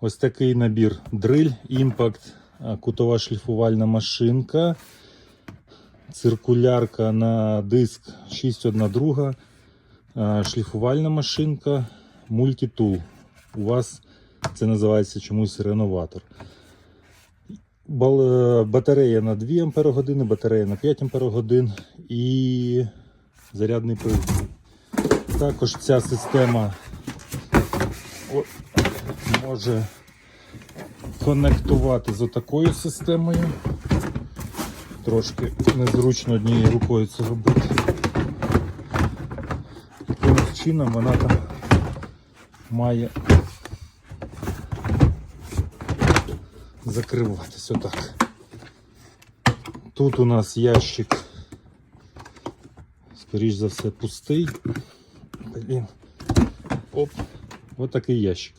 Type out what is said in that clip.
Ось такий набір дриль, імпакт, кутова шліфувальна машинка, циркулярка на диск 612, а, шліфувальна машинка, мультитул. У вас це називається чомусь реноватор. Е, Батарея на 2 Ампер-години, батарея на 5 Ампер-годин і зарядний привід. Також ця система може конектувати з отакою системою. Трошки незручно однією рукою це робити. Якимось чином вона там має закриватись отак. Тут у нас ящик, скоріш за все, пустий. Блін. Оп, от такий ящик.